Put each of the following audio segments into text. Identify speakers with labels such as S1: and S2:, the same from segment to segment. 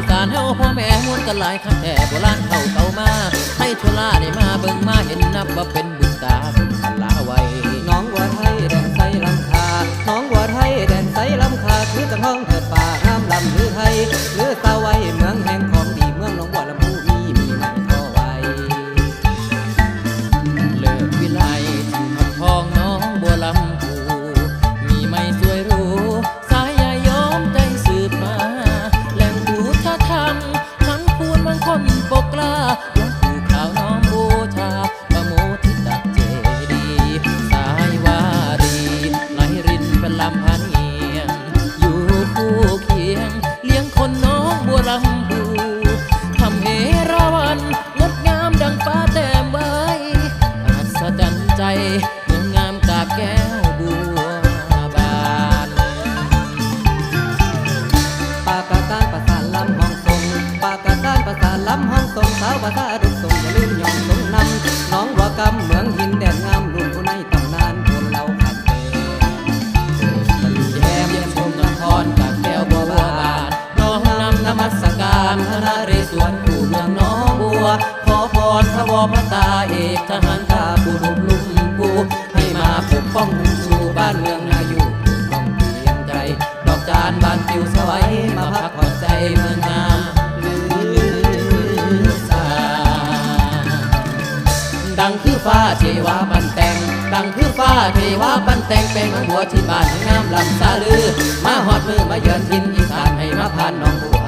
S1: ีสานเฮา
S2: พ่อแม่ฮวนกันหลายคักแต่โบราณเข้าเก่ามาให้ทุลาได้มาเบิ่งมาเห็นนับว่าเป็นบุญ day วา
S3: บั
S2: นแตงดังคือฟ้าเท
S3: วา
S2: บันแตงเป็นหัวที่บ้านงามลำตาลือ มาหอดมือมาเยือนทินอีสานให้มาผ่านน้องบัว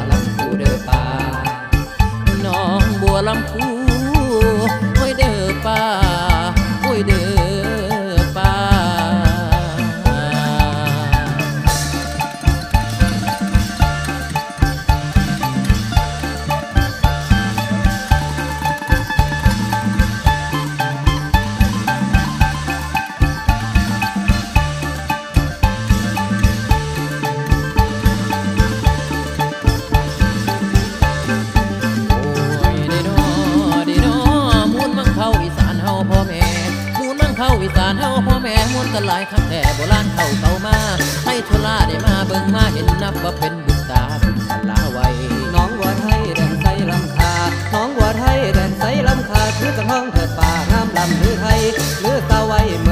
S2: าพ่อแม่มูลมั่งเข้าอีสานเฮาพ่อแม่มูนกันหลายคักแต่โบราณเข้าเต่ามาให้ทุลาได้มาเบิ่งมาเห็นนับว่าเป็นบุญตาบุญลาไว้
S3: น้องวัวไทยแดนไสลำคาน้องวัวไทยแดนไสลำคาคือกระท้องเถิดป่าน้ำลำหรือไทยหรือตาไวเมื่อ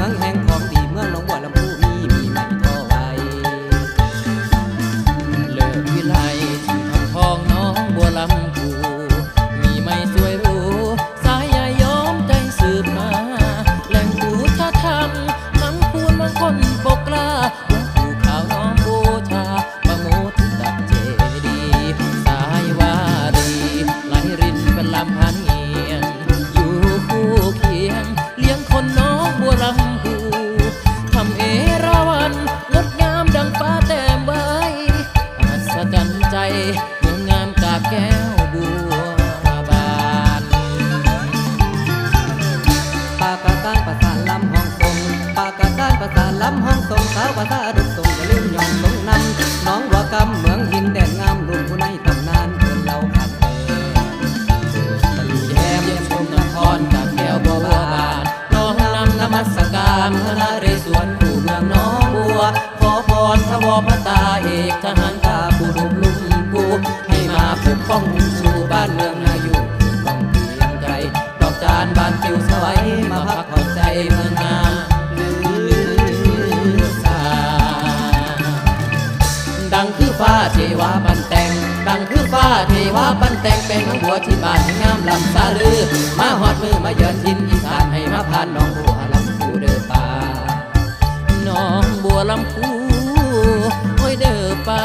S3: บา
S2: นจิวสวยมาพักผ่อนใจเมืองนาลือสาดังคือฟ้าเทวาปันแต่ง ดังคือฟ้าเทวาปันแต่งเป็นหัวที่บ้านงามลำซาลือ มาหอดมือมาเยือนทินอีสานให้มาผ่านน้องบัวลำพูเด้อป่าน้องบัวลำพูโอ้ยเด้อป่า